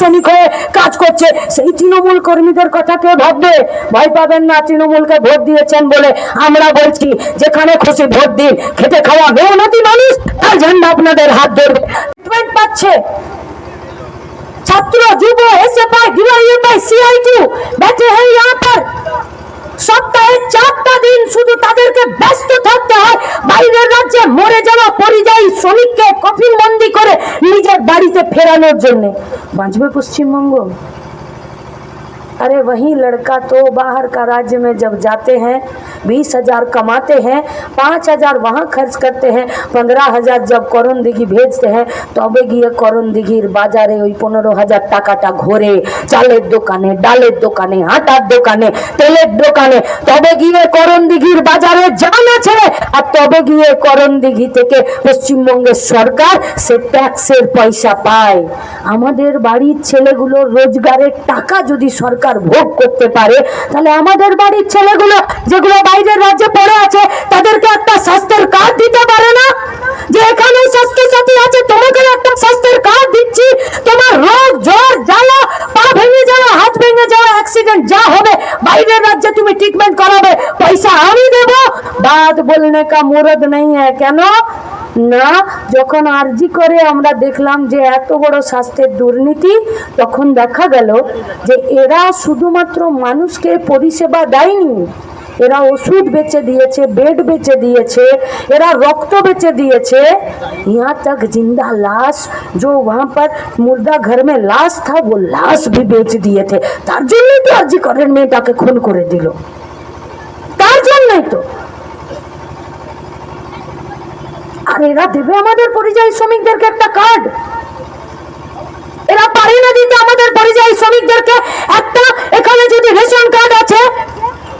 শ্রমিক হয়ে কাজ করছে সেই তৃণমূল কর্মীদের কথা কে ভাববে ভয় পাবেন না তৃণমূলকে ভোট দিয়েছেন বলে আমরা বলছি যেখানে খুশি ভোট দিন খেতে খাওয়া মেহনতি মানুষ তার ঝান্ডা আপনাদের হাত ধরবে ট্রিটমেন্ট পাচ্ছে ছাত্র যুব এসে পায় ডিওয়াইএ পায় সিআই টু बैठे हैं यहाँ पर বাইরের রাজ্যে মরে যাওয়া পরিযায়ী শ্রমিককে কফিন বন্দি করে নিজের বাড়িতে ফেরানোর জন্য বাঁচবে পশ্চিমবঙ্গ अरे वही लड़का तो बाहर का राज्य में जब जाते हैं बीस हजार कमाते हैं पाँच हजार वहाँ खर्च करते हैं पंद्रह हजार जब করণ দিঘি ভেজতে हैं তবে গিয়ে করণ দিঘির বাজারে ওই পনেরো হাজার টাকাটা ঘোরে চালের দোকানে ডালের দোকানে আটার দোকানে তেলের দোকানে তবে গিয়ে করণ দিঘির বাজারে যান আছে আর তবে গিয়ে করণ দিঘি থেকে পশ্চিমবঙ্গের সরকার সে ট্যাক্সের পয়সা পায় আমাদের বাড়ির ছেলেগুলোর রোজগারের টাকা যদি সরকার ভোগ করতে পারে তাহলে আমাদের বাড়ির ছেলেগুলো যেগুলো বাইরের রাজ্যে পড়ে আছে তাদেরকে একটা স্বাস্থ্যের কার্ড দিতে পারে না? যে এখানে স্বাস্থ্য সাথী আছে তোমাকে একটা স্বাস্থ্যের কার্ড দিচ্ছি। তোমার রোগ, জ্বর, জ্বালা, পা ভেঙে যাওয়া, হাত ভেঙে যাওয়া অ্যাক্সিডেন্ট যা হবে, বাইরের রাজ্যে তুমি ট্রিটমেন্ট করাবে, পয়সা আমি দেবো। বাদ বলনে কা মুরদ নেই কেন? না, যখন আরজি করে আমরা দেখলাম যে এত বড় স্বাস্থ্যের দুর্নীতি, তখন দেখা গেল যে এরা শুধুমাত্র মানুষকে পরিষেবা দেয়নি। এরা ওষুধ বেচে দিয়েছে বেড বেচে দিয়েছে এরা রক্ত বেচে দিয়েছে यहाँ तक जिंदा लाश जो वहाँ पर मुर्दा घर में लाश था वो लाश भी बेच दिए थे তার জন্যই তো আরজি করেন মেয়েটাকে খুন করে দিল তার জন্যই তো আর এরা দেবে আমাদের পরিযায়ী শ্রমিকদেরকে একটা কার্ড এরা পারে না দিতে আমাদের পরিযায়ী শ্রমিকদেরকে একটা এখানে যদি রেশন কার্ড আছে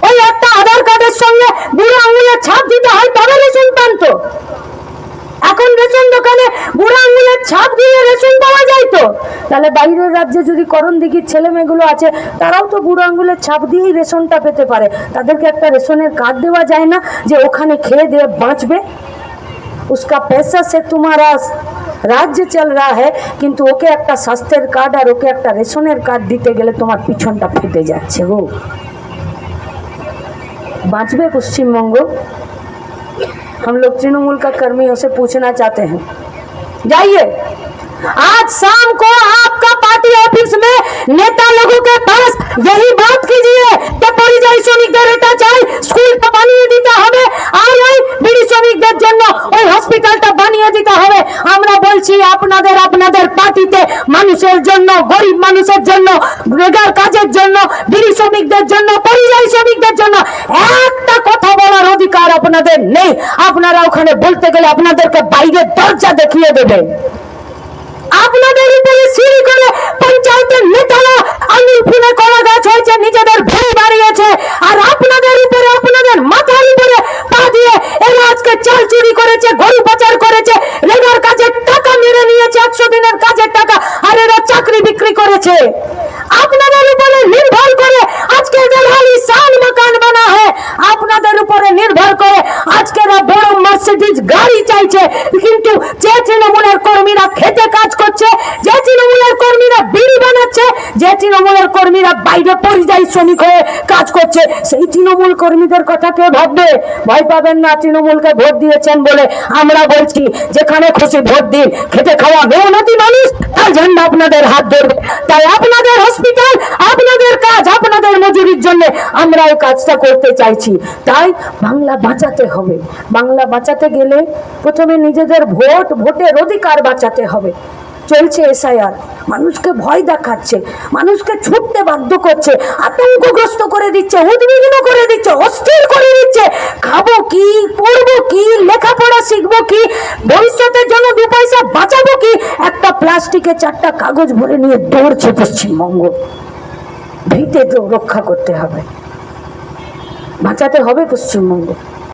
ওই একটা আধার কার্ডের সঙ্গে বুড়ো আঙুলের ছাপ দিতে হয় তবে রেশন পান তো এখন রেশন দোকানে বুড়ো আঙুলের ছাপ দিয়ে রেশন পাওয়া যায় তো তাহলে বাইরের রাজ্যে যদি করণ দিঘির ছেলে মেয়েগুলো আছে তারাও তো বুড়ো আঙুলের ছাপ দিয়েই রেশনটা পেতে পারে তাদেরকে একটা রেশনের কার্ড দেওয়া যায় না যে ওখানে খেয়ে দিয়ে বাঁচবে उसका पैसा से तुम्हारा রাজ্য চল রা হ্যাঁ কিন্তু ওকে একটা স্বাস্থ্যের কার্ড আর ওকে একটা রেশনের কার্ড দিতে গেলে তোমার পিছনটা ফেটে যাচ্ছে গো पश्चिम बंगो हम लोग तृणमूल का कर्मियों से पूछना चाहते हैं। जाइए। आज शाम को आपका पार्टी ऑफ़िस में नेता लोगों के पास यही बात कीजिए। तो परिजय सुनिक रेटा चाहिए মানুষের জন্য, গরিব মানুষের জন্য, বেকার কাজের জন্য, বিড়ি শ্রমিকদের জন্য, পরিযায়ী শ্রমিকদের জন্য একটা কথা বলার অধিকার আপনাদের নেই। আপনারা ওখানে বলতে গেলে আপনাদেরকে বাইরের দরজা দেখিয়ে দেবে। আপনাদের উপরে সিঁড়ি করে পঞ্চায়েতের নেতারা আঙুল ফুলে কলা গাছ হয়েছে, নিজেদের ভয় বাড়িয়েছে আর আপনাদের উপরে আপনাদের মাথার উপরে পা দিয়ে এরা আজকে চাল চুরি করেছে গরু পাচার করেছে লেবার কাজের টাকা একশো দিনের কাজের টাকা আর এরা চাকরি বিক্রি করেছে। আপনাদের উপরে নির্ভর করে আজকে এদের আলিশান মকান বানা হয়, আপনাদের উপরে নির্ভর করে আজকে বড় মার্সিডিজ গাড়ি চাইছে কিন্তু যে তৃণমূলের কর্মীরা খেতে কাজ করছে যে তৃণমূলের কর্মীরা বিড়ি বানাচ্ছে, যে তৃণমূলের কর্মীরা বাইরে পরিযায়ী শ্রমিক হয়ে কাজ করছে, সেই তৃণমূল কর্মীদের কথা কে ভাববে? ভয় পাবেন না, তৃণমূলকে ভোট দিয়েছেন বলে আমরা বলছি, যেখানে খুশি ভোট দিন খেতে খাওয়া মেহনতি মানুষ, তার ঝান্ডা আপনাদের হাত ধরবে। তাই আপনাদের হসপিটাল আপনাদের কাজ, আপনাদের মজুরির জন্য আমরা এই কাজটা করতে চাইছি। তাই বাংলা বাঁচাতে হবে। বাংলা বাঁচাতে গেলে প্রথমে নিজেদের ভোট, ভোটের অধিকার বাঁচাতে হবে। চলছে এসআইআর। মানুষকে ভয় দেখাচ্ছে, মানুষকে ছুটতে বাধ্য করছে, আতঙ্কগ্রস্ত করে দিচ্ছে, উদ্বিগ্ন করে দিচ্ছে, অস্থির করে দিচ্ছে। খাব কি, পড়ব কি, লেখাপড়া শিখব কি, ভবিষ্যতের জন্য দু পয়সা বাঁচাবো কি? একটা প্লাস্টিকে চারটা কাগজ ভরে নিয়ে দৌড়ছে পশ্চিমবঙ্গ। ভিতে তো রক্ষা করতে হবে। বাঁচাতে হবে পশ্চিমবঙ্গ।